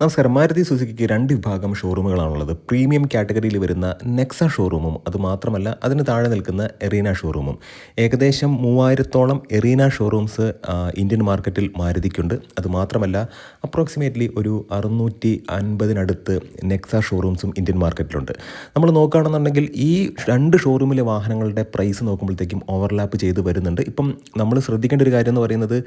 നമസ്കാരം. മാരുതി സുസുക്കിക്ക് രണ്ട് വിഭാഗം ഷോറൂമുകളാണുള്ളത്. പ്രീമിയം കാറ്റഗറിയിൽ വരുന്ന നെക്സ ഷോറൂമും അതുമാത്രമല്ല അതിന് താഴെ നിൽക്കുന്ന എറീന ഷോറൂമും. ഏകദേശം മൂവായിരത്തോളം എറീന ഷോറൂംസ് ഇന്ത്യൻ മാർക്കറ്റിൽ മാരുതിക്കുണ്ട്. അതുമാത്രമല്ല അപ്രോക്സിമേറ്റ്ലി ഒരു അറുന്നൂറ്റി അൻപതിനടുത്ത് നെക്സ ഷോറൂംസും ഇന്ത്യൻ മാർക്കറ്റിലുണ്ട്. നമ്മൾ നോക്കുകയാണെന്നുണ്ടെങ്കിൽ ഈ രണ്ട് ഷോറൂമിലെ വാഹനങ്ങളുടെ പ്രൈസ് നോക്കുമ്പോഴത്തേക്കും ഓവർലാപ്പ് ചെയ്ത് വരുന്നുണ്ട്. ഇപ്പം നമ്മൾ ശ്രദ്ധിക്കേണ്ട ഒരു കാര്യം എന്ന് പറയുന്നത്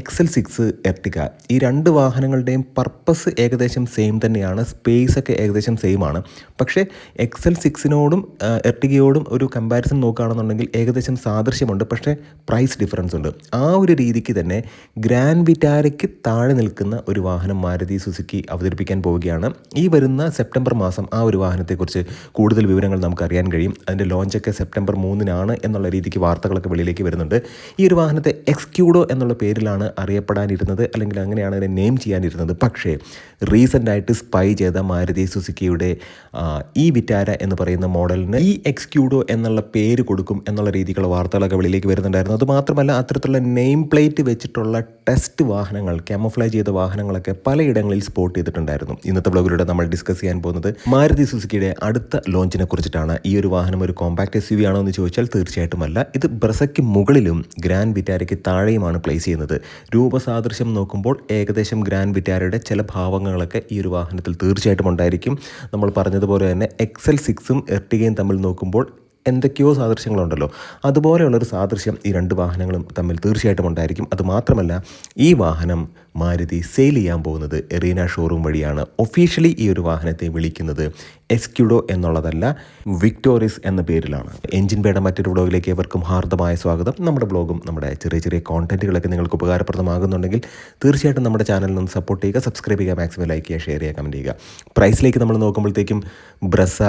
എക്സൽ സിക്സ് എർട്ടിക ഈ രണ്ട് വാഹനങ്ങളുടെയും പർപ്പസ് ഏകദേശം സെയിം തന്നെയാണ്. സ്പേസ് ഒക്കെ ഏകദേശം സെയിം ആണ്. പക്ഷേ എക്സൽ സിക്സിനോടും എർട്ടിഗയോടും ഒരു കമ്പാരിസൺ നോക്കുകയാണെന്നുണ്ടെങ്കിൽ ഏകദേശം സാദൃശ്യമുണ്ട്. പക്ഷേ പ്രൈസ് ഡിഫറൻസ് ഉണ്ട്. ആ ഒരു രീതിക്ക് തന്നെ ഗ്രാൻഡ് വിറ്റാരയ്ക്ക് താഴെ നിൽക്കുന്ന ഒരു വാഹനം മാരുതി സുസുക്കി അവതരിപ്പിക്കാൻ പോവുകയാണ്. ഈ വരുന്ന സെപ്റ്റംബർ മാസം ആ ഒരു വാഹനത്തെക്കുറിച്ച് കൂടുതൽ വിവരങ്ങൾ നമുക്ക് അറിയാൻ കഴിയും. അതിന്റെ ലോഞ്ചൊക്കെ സെപ്റ്റംബർ മൂന്നിനാണ് എന്നുള്ള രീതിക്ക് വാർത്തകളൊക്കെ വെളിയിലേക്ക് വരുന്നുണ്ട്. ഈ ഒരു വാഹനത്തെ എക്സ്ക്യൂഡോ എന്നുള്ള പേരിലാണ് അറിയപ്പെടാനിരുന്നത്. അല്ലെങ്കിൽ അങ്ങനെയാണ് അതിനെ നെയിം ചെയ്യാനിരുന്നത്. പക്ഷേ റീസെന്റ് ആയിട്ട് സ്പൈ ചെയ്ത മാരുതി സുസുക്കിയുടെ ഈ വിറ്റാര എന്ന് പറയുന്ന മോഡലിന് ഈ എക്സ്ക്യൂഡോ എന്നുള്ള പേര് കൊടുക്കും എന്നുള്ള രീതിക്കുള്ള വാർത്തകളൊക്കെ വെളിയിലേക്ക് വരുന്നുണ്ടായിരുന്നു. അതുമാത്രമല്ല അത്തരത്തിലുള്ള നെയിം പ്ലേറ്റ് വെച്ചിട്ടുള്ള ടെസ്റ്റ് വാഹനങ്ങൾ ക്യാമോഫ്ലൈ ചെയ്ത വാഹനങ്ങളൊക്കെ പലയിടങ്ങളിൽ സ്പോട്ട് ചെയ്തിട്ടുണ്ടായിരുന്നു. ഇന്നത്തെ ബ്ലോഗിലൂടെ നമ്മൾ ഡിസ്കസ് ചെയ്യാൻ പോകുന്നത് മാരുതി സുസുക്കിയുടെ അടുത്ത ലോഞ്ചിനെ കുറിച്ചിട്ടാണ്. ഈ ഒരു വാഹനം ഒരു കോമ്പാക്ട് എസ് യു വി ആണോ എന്ന് ചോദിച്ചാൽ തീർച്ചയായിട്ടും അല്ല. ഇത് ബ്രസയ്ക്ക് മുകളിലും ഗ്രാൻഡ് വിറ്റാരയ്ക്ക് താഴെയുമാണ് പ്ലേസ് ചെയ്യുന്നത്. രൂപസാദൃശ്യം നോക്കുമ്പോൾ ഏകദേശം ഗ്രാൻഡ് വിറ്റാരയുടെ ചില ഭാവങ്ങളൊക്കെ ഈ ഒരു വാഹനത്തിൽ തീർച്ചയായിട്ടും ഉണ്ടായിരിക്കും. നമ്മൾ പറഞ്ഞതുപോലെ തന്നെ എക്സൽ സിക്സും എർട്ടിഗയും തമ്മിൽ നോക്കുമ്പോൾ എന്തൊക്കെയോ സാദൃശ്യങ്ങളുണ്ടല്ലോ. അതുപോലെയുള്ളൊരു സാദൃശ്യം ഈ രണ്ട് വാഹനങ്ങളും തമ്മിൽ തീർച്ചയായിട്ടും ഉണ്ടായിരിക്കും. അതുമാത്രമല്ല ഈ വാഹനം മാരുതി സെയിൽ ചെയ്യാൻ പോകുന്നത് എറീന ഷോറൂം വഴിയാണ്. ഒഫീഷ്യലി ഈ ഒരു വാഹനത്തെ വിളിക്കുന്നത് എസ്ക്യുഡോ എന്നുള്ളതല്ല വിക്ടോറിയസ് എന്ന പേരിലാണ്. എഞ്ചിൻ പേടം മറ്റൊരു ബ്ലോഗിലേക്ക് ഏവർക്കും ഹാർദമായ സ്വാഗതം. നമ്മുടെ ബ്ലോഗും നമ്മുടെ ചെറിയ ചെറിയ കോണ്ടന്റുകളൊക്കെ നിങ്ങൾക്ക് ഉപകാരപ്രദമാകുന്നുണ്ടെങ്കിൽ തീർച്ചയായിട്ടും നമ്മുടെ ചാനലിൽ നിന്ന് സപ്പോർട്ട് ചെയ്യുക സബ്സ്ക്രൈബ് ചെയ്യുക മാക്സിമം ലൈക്ക് ചെയ്യുക ഷെയർ ചെയ്യുക കമന്റ് ചെയ്യുക. പ്രൈസിലേക്ക് നമ്മൾ നോക്കുമ്പോഴത്തേക്കും ബ്രസ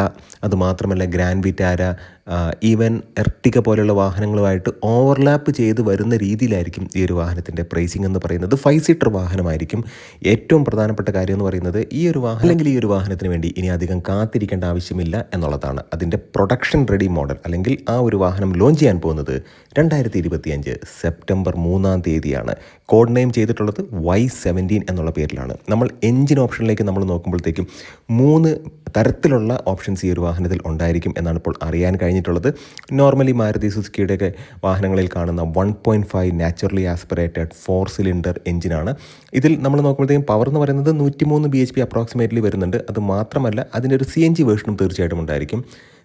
അതുമാത്രമല്ല ഗ്രാൻഡ് വിറ്റാര ഈവൻ എർട്ടിക പോലെയുള്ള വാഹനങ്ങളുമായിട്ട് ഓവർലാപ്പ് ചെയ്ത് വരുന്ന രീതിയിലായിരിക്കും ഈ ഒരു വാഹനത്തിന്റെ പ്രൈസിംഗ് എന്ന് പറയുന്നത്. ഫൈവ് സീറ്റർ വാഹനമായിരിക്കും. ഏറ്റവും പ്രധാനപ്പെട്ട കാര്യം എന്ന് പറയുന്നത് ഈ ഒരു വാഹനം അല്ലെങ്കിൽ ഈ ഒരു വാഹനത്തിന് വേണ്ടി ഇനി അധികം കാത്തിരിക്കേണ്ട ആവശ്യമില്ല എന്നുള്ളതാണ്. അതിന്റെ പ്രൊഡക്ഷൻ റെഡി മോഡൽ അല്ലെങ്കിൽ ആ ഒരു വാഹനം ലോഞ്ച് ചെയ്യാൻ പോകുന്നത് രണ്ടായിരത്തി ഇരുപത്തിയഞ്ച് സെപ്റ്റംബർ മൂന്നാം തീയതിയാണ്. കോഡ് നെയിം ചെയ്തിട്ടുള്ളത് വൈ സെവന്റീൻ എന്നുള്ള പേരിലാണ്. നമ്മൾ എഞ്ചിൻ ഓപ്ഷനിലേക്ക് നമ്മൾ നോക്കുമ്പോഴത്തേക്കും മൂന്ന് തരത്തിലുള്ള ഓപ്ഷൻസ് ഈ ഒരു വാഹനത്തിൽ ഉണ്ടായിരിക്കും എന്നാണ് ഇപ്പോൾ അറിയാൻ കഴിഞ്ഞിട്ടുള്ളത്. നോർമലി മാരുതി സുസുക്കിയുടെയൊക്കെ വാഹനങ്ങളിൽ കാണുന്ന one point five naturally aspirated four cylinder എഞ്ചിനാണ് ഇതിൽ നമ്മൾ നോക്കുമ്പോഴത്തേക്കും പവർ എന്ന് പറയുന്നത് നൂറ്റിമൂന്ന് ബി എച്ച് പി അപ്രോക്സിമേറ്റ്ലി വരുന്നുണ്ട്. അത് മാത്രമല്ല അതിന്റെ ഒരു സി എൻ ജി വേർഷനും തീർച്ചയായിട്ടും ഉണ്ടായിരിക്കും.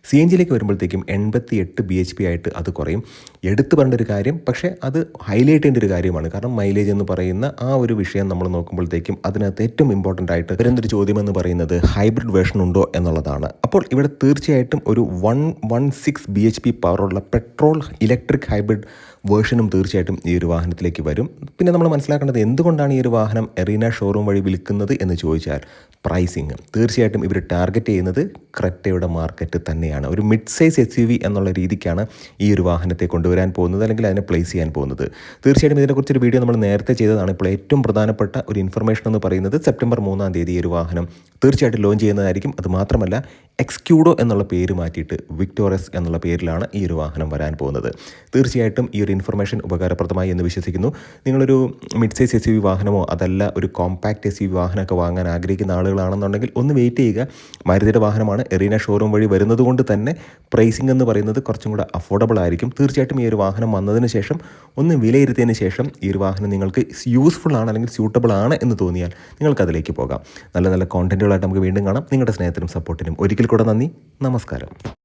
സി എൻ ജിയിലേക്ക് വരുമ്പോഴത്തേക്കും എൺപത്തി എട്ട് ബി എച്ച് പി ആയിട്ട് അത് കുറയും. എടുത്തു പറഞ്ഞ ഒരു കാര്യം പക്ഷേ അത് ഹൈലൈറ്റ് ചെയ്യേണ്ട ഒരു കാര്യമാണ്. കാരണം മൈലേജ് എന്ന് പറയുന്ന ആ ഒരു വിഷയം നമ്മൾ നോക്കുമ്പോഴത്തേക്കും അതിനകത്ത് ഏറ്റവും ഇമ്പോർട്ടന്റ് ആയിട്ട് വരുന്നൊരു ചോദ്യം എന്ന് പറയുന്നത് ഹൈബ്രിഡ് വേർഷൻ ഉണ്ടോ എന്നുള്ളതാണ്. അപ്പോൾ ഇവിടെ തീർച്ചയായിട്ടും ഒരു one one six B H P പവറുള്ള പെട്രോൾ ഇലക്ട്രിക് ഹൈബ്രിഡ് വേർഷനും തീർച്ചയായിട്ടും ഈ ഒരു വാഹനത്തിലേക്ക് വരും. പിന്നെ നമ്മൾ മനസ്സിലാക്കേണ്ടത് എന്തുകൊണ്ടാണ് ഈ ഒരു വാഹനം എറീന ഷോറൂം വഴി വിൽക്കുന്നത് എന്ന് ചോദിച്ചാൽ പ്രൈസിങ് തീർച്ചയായിട്ടും ഇവർ ടാർഗറ്റ് ചെയ്യുന്നത് ക്രെറ്റയുടെ മാർക്കറ്റ് തന്നെയാണ്. ഒരു mid size S U V എന്നുള്ള രീതിക്കാണ് ഈ ഒരു വാഹനത്തെ കൊണ്ടുവരാൻ പോകുന്നത് അല്ലെങ്കിൽ അതിനെ പ്ലേസ് ചെയ്യാൻ പോകുന്നത്. തീർച്ചയായിട്ടും ഇതിനെക്കുറിച്ചൊരു വീഡിയോ നമ്മൾ നേരത്തെ ചെയ്തതാണ്. ഇപ്പോൾ ഏറ്റവും പ്രധാനപ്പെട്ട ഒരു ഇൻഫർമേഷൻ എന്ന് പറയുന്നത് സെപ്റ്റംബർ മൂന്നാം തീയതി ഈ ഒരു വാഹനം തീർച്ചയായിട്ടും ലോഞ്ച് ചെയ്യുന്നതായിരിക്കും. അത് മാത്രമല്ല എക്സ്ക്യൂഡോ എന്നുള്ള പേര് മാറ്റിയിട്ട് വിക്ടോറസ് എന്നുള്ള പേരിലാണ് ഈ ഒരു വാഹനം വരാൻ പോകുന്നത്. തീർച്ചയായിട്ടും ഈ ഒരു ഇൻഫർമേഷൻ ഉപകാരപ്രദമായി എന്ന് വിശ്വസിക്കുന്നു. നിങ്ങളൊരു mid size S U V വാഹനമോ അതല്ല ഒരു കോമ്പാക്ട് എസ് യു വി വാഹനമൊക്കെ വാങ്ങാൻ ആഗ്രഹിക്കുന്ന ആളുകളാണെന്നുണ്ടെങ്കിൽ ഒന്ന് വെയിറ്റ് ചെയ്യുക. മാരുതിയുടെ വാഹനമാണ്. എറീന ഷോറൂം വഴി വരുന്നത് കൊണ്ട് തന്നെ പ്രൈസിംഗ് എന്ന് പറയുന്നത് കുറച്ചും കൂടെ അഫോർഡബിൾ ആയിരിക്കും. തീർച്ചയായിട്ടും ഈ ഒരു വാഹനം വന്നതിന് ശേഷം ഒന്ന് വിലയിരുത്തിയതിന് ശേഷം ഈ ഒരു വാഹനം നിങ്ങൾക്ക് യൂസ്ഫുൾ ആണ് അല്ലെങ്കിൽ സ്യൂട്ടബിൾ ആണ് എന്ന് തോന്നിയാൽ നിങ്ങൾക്ക് അതിലേക്ക് പോകാം. നല്ല നല്ല കോണ്ടന്റുകളായിട്ട് നമുക്ക് വീണ്ടും കാണാം. നിങ്ങളുടെ സ്നേഹത്തിനും സപ്പോർട്ടിനും ഒരിക്കൽ കൂടെ നന്ദി. നമസ്കാരം.